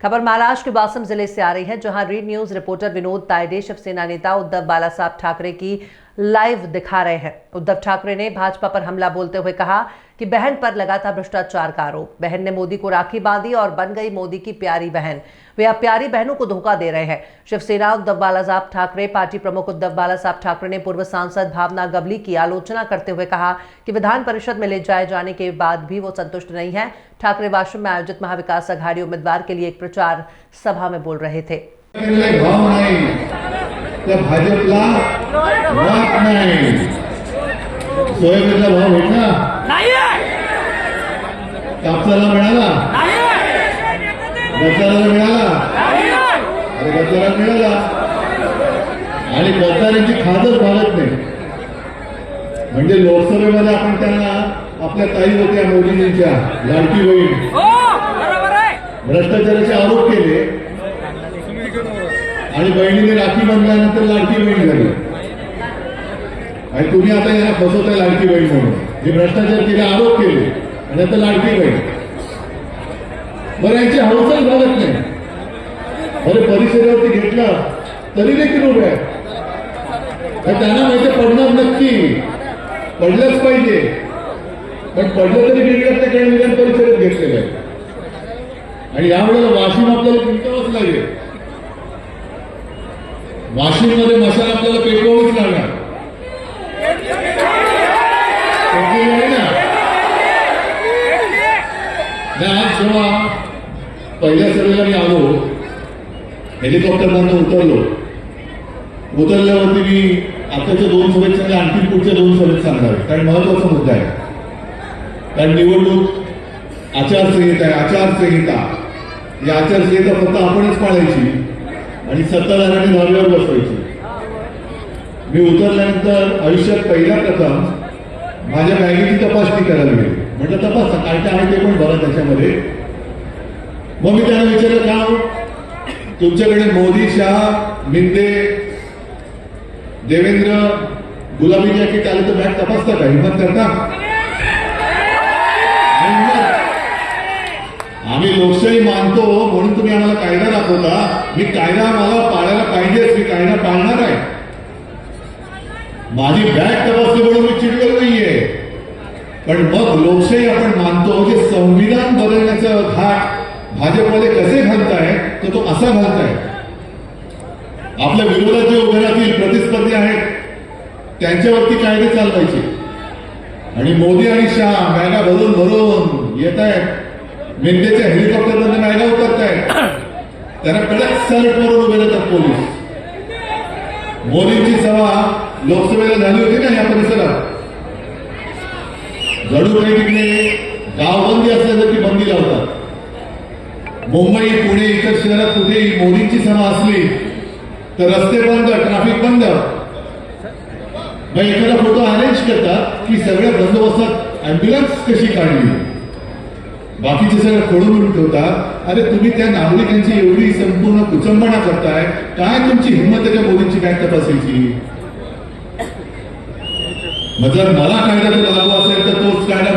खबर महाराष्ट्र के बासम जिले से आ रही है जहां read news reporter Vinod Tayde Shiv Sena नेता उद्धव बालासाहब ठाकरे की लाइव दिखा रहे हैं। उद्धव ठाकरे ने भाजपा पर हमला बोलते हुए कहा कि बहन पर लगा था भ्रष्टाचार का आरोप। बहन ने मोदी को राखी बांधी और बन गई मोदी की प्यारी बहन। वे अब प्यारी बहनों को धोखा दे रहे हैं। शिवसेना उद्धव बालासाहब ठाकरे, पार्टी प्रमुख उद्धव बाला साहब ठाकरे ने पूर्व सांसद भावना गवली की आलोचना करते हुए कहा कि विधान परिषद में ले जाए जाने के बाद भी वो संतुष्ट नहीं है। ठाकरे वाशम में आयोजित महाविकास अघाड़ी उम्मीदवार के लिए एक प्रचार सभा में बोल रहे थे। त्या भाजपला वाट नाही. सोयाबीनला भाव भेटला नाही कापसाला मिळाला? गचाला मिळाला? अरे गचाला मिळाला. आणि गद्दारांची खातच भागत नाही. म्हणजे लोकसभेमध्ये आपण त्यांना आपल्या ताई होत्या मोदीजींच्या लाडकी बहीण. हो भ्रष्टाचाराचे आरोप केले. आणि बहिणीने राखी बांधल्यानंतर लाडकी बहीण झाली. आणि तुम्ही आता यांना फसवताय लाडकी बहीण म्हणून. जे भ्रष्टाचार केले आरोप केले आणि आता लाडकी बहीण. बरं यांची हौसच भागत नाही. अरे परिसरावरती घेतलं तरी देखील उभे आहेत. तर त्यांना माहिती पडणार नक्की. पडलंच पाहिजे. पण पडलं तरी बिघडत नाही कारण विधान परिषदेत घेतलेलं आहे. आणि यावेळेला वाशिम आपल्याला जिंकावंच लागेल. वाशिममध्ये मशाल आपल्याला पेटवावीच लागणार. नाही, आज जेव्हा पहिल्या सभेला मी आलो हेलिकॉप्टर उतरलो. उतरल्यावरती मी आताच्या दोन सभेत सांगले आणखी पुढच्या दोन सभेत सांगणार कारण महत्त्वाचा मुद्दा आहे. कारण निवडणूक आचारसंहिता आहे आचारसंहिता. ही आचारसंहिता फक्त आपणच पाळायची. आणि सत्ताधाऱ्यांनी धाब्यावर बसवायची. मी उतरल्यानंतर आयुष्यात पहिल्या प्रथम माझ्या बॅगेची तपासणी करायला गेली. म्हटलं तपासा काय काय आहे ते पण बघा त्याच्यामध्ये. मग मी त्यांना विचारलं का हो? तुमच्याकडे मोदी शाह मिंदे देवेंद्र गुलाबी जॅकेट आलं तर बॅग तपासता का? हिंमत करता? आम्ही लोकशाही मानतो म्हणून तुम्ही आम्हाला कायदा दाखवता. मी कायदा मला पाळायला पाहिजेच मी कायदा पाळणार आहे. माझी बॅग तपासली म्हणून मी चिडलो नाहीये. पण मग लोकशाही आपण मानतो की संविधान बदलण्याचा घाट भाजपमध्ये कसे घालताय तर तो असा घालताय. आपल्या विरोधात जे उभे राहतील प्रतिस्पर्धी आहेत त्यांच्यावरती कायदे चालवायचे. आणि मोदी आणि शहा मॅगा भरून भरून येत आहेत मेंढ्याच्या हेलिकॉप्टरमध्ये मॅगा बॅगा त्यांना कडक करून उभे राहतात पोलीस. मोदींची सभा लोकसभेला झाली होती ना या परिसरात? जणू काही तिकडे गावबंदी असल्यासारखी बंदी लावतात. मुंबई पुणे इतर शहरात कुठेही मोदींची सभा असली तर रस्ते बंद ट्रॅफिक बंद. मग एखादा फोटो अरेंज करतात की सगळ्या बंदोबस्तात अँब्युलन्स कशी काढली? बाकीचे सगळं खोडून उठवतात अरे तुम्ही त्या नागरिकांची एवढी संपूर्ण कुचंबणा करताय. काय तुमची हिंमत आहे त्या मोदींची काय तपासायची? जर मला कायदा जर लागू असेल तर तोच कायदा